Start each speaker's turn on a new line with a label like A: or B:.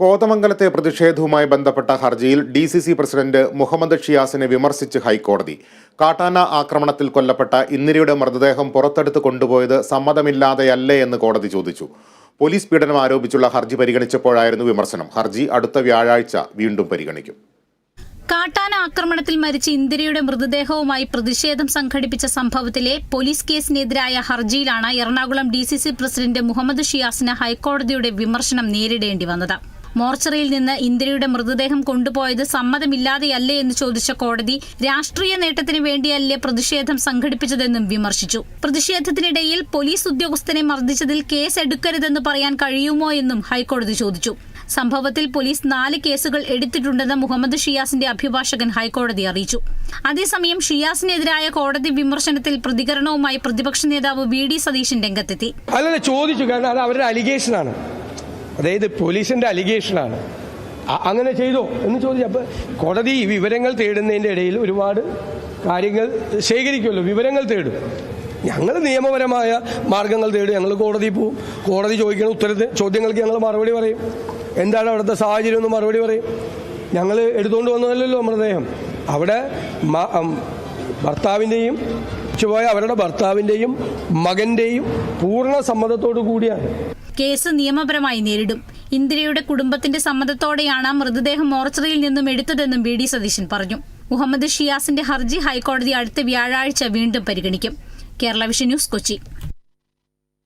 A: കോതമംഗലത്തെ പ്രതിഷേധവുമായി ബന്ധപ്പെട്ട ഹർജിയിൽ D C C president Muhammad ഷിയാസിനെ വിമർശിച്ച് ഹൈക്കോടതി. കാട്ടാന ആക്രമണത്തിൽ കൊല്ലപ്പെട്ട ഇന്ദിരയുടെ മൃതദേഹം പുറത്തെടുത്ത് കൊണ്ടുപോയത് സമ്മതമില്ലാതെയല്ലേ എന്ന് കോടതി ചോദിച്ചു. പോലീസ് പീഡനം ആരോപിച്ചുള്ള ഹർജി പരിഗണിച്ചപ്പോഴായിരുന്നു വിമർശനം. ഹർജി അടുത്ത വ്യാഴാഴ്ച വീണ്ടും പരിഗണിക്കും.
B: കാട്ടാന ആക്രമണത്തിൽ മരിച്ച ഇന്ദിരയുടെ മൃതദേഹവുമായി പ്രതിഷേധം സംഘടിപ്പിച്ച സംഭവത്തിലെ പോലീസ് കേസിനെതിരായ ഹർജിയിലാണ് എറണാകുളം ഡി പ്രസിഡന്റ് മുഹമ്മദ് ഷിയാസിന് ഹൈക്കോടതിയുടെ വിമർശനം നേരിടേണ്ടി വന്നത്. മോർച്ചറിയിൽ നിന്ന് ഇന്ദിരയുടെ മൃതദേഹം കൊണ്ടുപോയത് സമ്മതമില്ലാതെയല്ലേ എന്ന് ചോദിച്ച കോടതി രാഷ്ട്രീയ നേട്ടത്തിന് വേണ്ടിയല്ലേ പ്രതിഷേധം സംഘടിപ്പിച്ചതെന്നും വിമർശിച്ചു. പ്രതിഷേധത്തിനിടയിൽ പോലീസ് ഉദ്യോഗസ്ഥനെ മർദ്ദിച്ചതിൽ കേസ് എടുക്കരുതെന്ന് പറയാൻ കഴിയുമോ എന്നും ഹൈക്കോടതി ചോദിച്ചു. സംഭവത്തിൽ പോലീസ് നാല് കേസുകൾ എടുത്തിട്ടുണ്ടെന്ന് മുഹമ്മദ് ഷിയാസിന്റെ അഭിഭാഷകൻ ഹൈക്കോടതി അറിയിച്ചു. അതേസമയം ഷിയാസിനെതിരായ കോടതി വിമർശനത്തിൽ പ്രതികരണവുമായി പ്രതിപക്ഷ നേതാവ് വി ഡി സതീശൻ രംഗത്തെത്തി.
C: അല്ലല്ല ചോദിച്ചു. കാരണം അത് അവരുടെ അലിഗേഷനാണ്. അതായത് പോലീസിന്റെ അലിഗേഷനാണ്. അങ്ങനെ ചെയ്തോ എന്ന് ചോദിച്ചു. അപ്പൊ കോടതി വിവരങ്ങൾ തേടുന്നതിന്റെ ഇടയിൽ ഒരുപാട് കാര്യങ്ങൾ ശേഖരിക്കുമല്ലോ. വിവരങ്ങൾ തേടും. ഞങ്ങൾ നിയമപരമായ മാർഗങ്ങൾ തേടും. ഞങ്ങൾ കോടതി പോവും കോടതി ചോദിക്കുന്ന ഉത്തരത്തിന് ചോദ്യങ്ങൾക്ക് ഞങ്ങൾ മറുപടി പറയും. എന്താണ് അവിടുത്തെ സാഹചര്യം എന്ന് മറുപടി പറയും. ഞങ്ങൾ എടുത്തുകൊണ്ട് വന്നതല്ലല്ലോ മൃതദേഹം. അവിടെ ഭർത്താവിന്റെയും പോയ അവരുടെ ഭർത്താവിന്റെയും മകന്റെയും പൂർണ സമ്മതത്തോടു കൂടിയാണ്.
B: കേസ് നിയമപരമായി നേരിടും. ഇന്ദിരയുടെ കുടുംബത്തിന്റെ സമ്മതത്തോടെയാണ് മൃതദേഹം മോർച്ചറിയിൽ നിന്നും എടുത്തതെന്നും ബി ഡി സതീശൻ പറഞ്ഞു. മുഹമ്മദ് ഷിയാസിന്റെ ഹർജി ഹൈക്കോടതി അടുത്ത വ്യാഴാഴ്ച വീണ്ടും പരിഗണിക്കും. Kerala vision news Kochi.